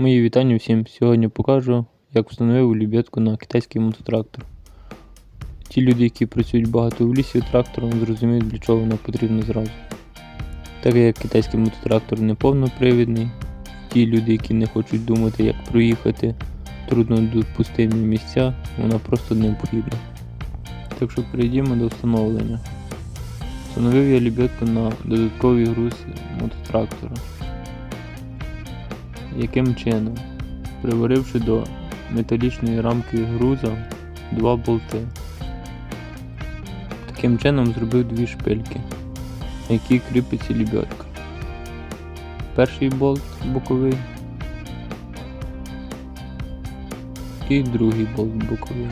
Мої вітання всім. Сьогодні покажу, як встановив лебедку на китайський мототрактор. Ті люди, які працюють багато в лісі трактором, зрозуміють, для чого воно потрібно зразу. Так як китайський мототрактор не повнопривідний, ті люди, які не хочуть думати, як проїхати труднодопустимі місця, вона просто необхідна. Так що перейдімо до встановлення. Встановив я лебедку на додатковий груз мототрактора. Яким чином? Приваривши до металічної рамки груза два болти. Таким чином зробив дві шпильки, на які кріпиться лебедка. Перший болт боковий і другий болт боковий.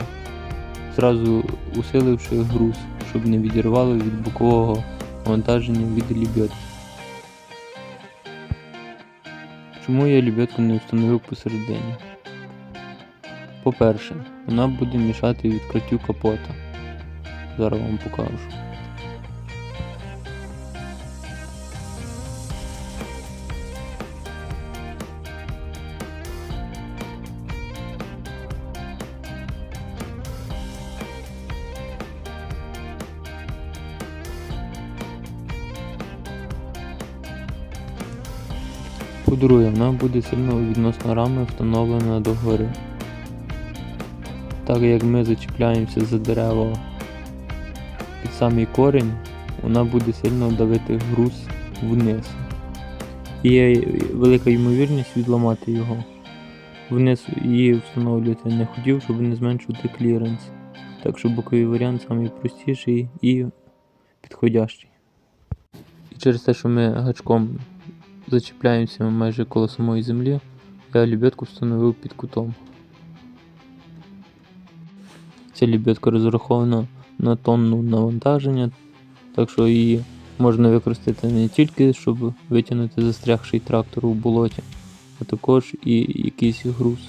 Зразу усиливши груз, щоб не відірвало від бокового навантаження від лебедки. Чому я лебедку не встановив посередині? По-перше, вона буде мішати відкриттю капота. Зараз вам покажу. По-друге, вона буде сильно відносно рами встановлена догори. Так як ми зачіпляємося за дерево під самий корінь, вона буде сильно давити груз вниз. І є велика ймовірність відламати його. Вниз її встановлювати не хотів, щоб не зменшувати кліренс. Так що боковий варіант найпростіший і підходящий. І через те, що ми гачком зачіпляємося майже коло самої землі, я лебедку встановив під кутом. Ця лебедка розрахована на тонну навантаження, так що її можна використати не тільки, щоб витягнути застрягший трактор у болоті, а також і якийсь груз.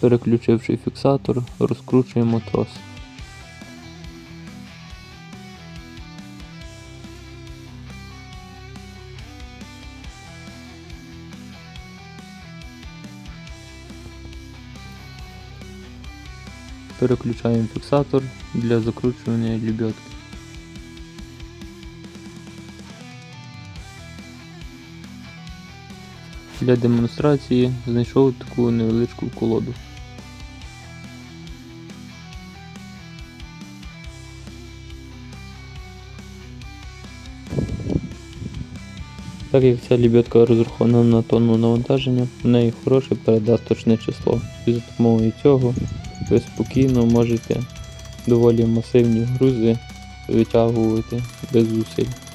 Переключивши фіксатор, розкручуємо трос. Переключаємо фіксатор для закручування лебедки. Для демонстрації знайшов таку невеличку колоду. Так як ця лебедка розрахована на тонну навантаження, в неї хороше передаточне число. І за допомогою цього ви спокійно можете доволі масивні грузи витягувати без зусиль.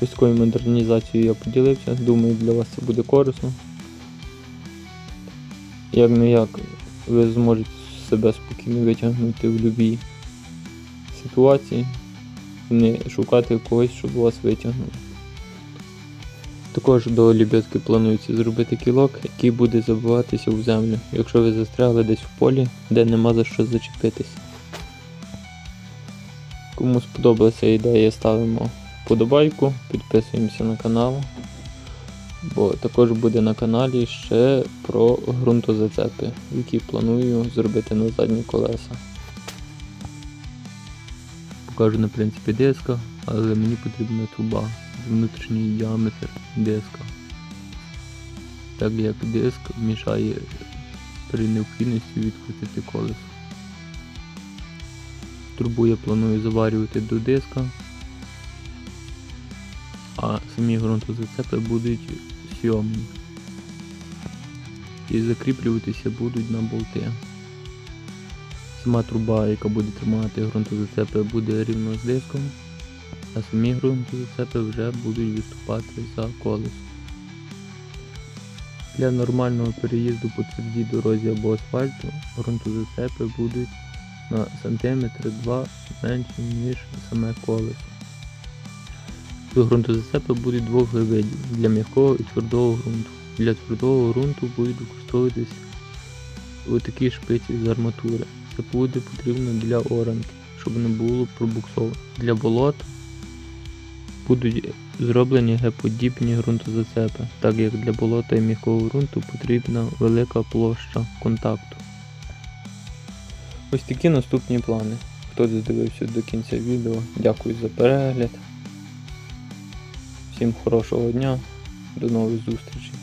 Такою модернізацією я поділився. Думаю, для вас це буде корисно. Як не як ви зможете себе спокійно витягнути в будь-якій ситуації, не шукати когось, щоб вас витягнули. Також до лебедки планується зробити кілок, який буде забиватися в землю, якщо ви застрягли десь в полі, де нема за що зачепитись. Кому сподобалася ідея, ставимо вподобайку, підписуємося на канал, бо також буде на каналі ще про ґрунтозацепи, які планую зробити на задні колеса. Покажу на принципі диска, але мені потрібна труба, внутрішній діаметр диска. Так як диск мішає при необхідності відкрутити колесо. Трубу я планую заварювати до диска а самі ґрунтозацепи будуть сйомні. І закріплюватися будуть на болти. Сама труба, яка буде тримати ґрунтозацепи, буде рівно з диском, а самі ґрунтозацепи вже будуть виступати за колесо. Для нормального переїзду по твердій дорозі або асфальту ґрунтозацепи будуть на сантиметр 2 менше, ніж саме колесо. Ґрунтозацепи будуть двох видів для м'якого і твердого ґрунту. Для твердого ґрунту будуть використовуватись отакі шпиці з арматури. Це буде потрібно для оранки, щоб не було пробуксовано. Для болот будуть зроблені геподібні ґрунтозацепи, так як для болота і м'якого ґрунту потрібна велика площа контакту. Ось такі наступні плани. Хто додивився до кінця відео, дякую за перегляд. Всім хорошого дня, до нових зустрічей.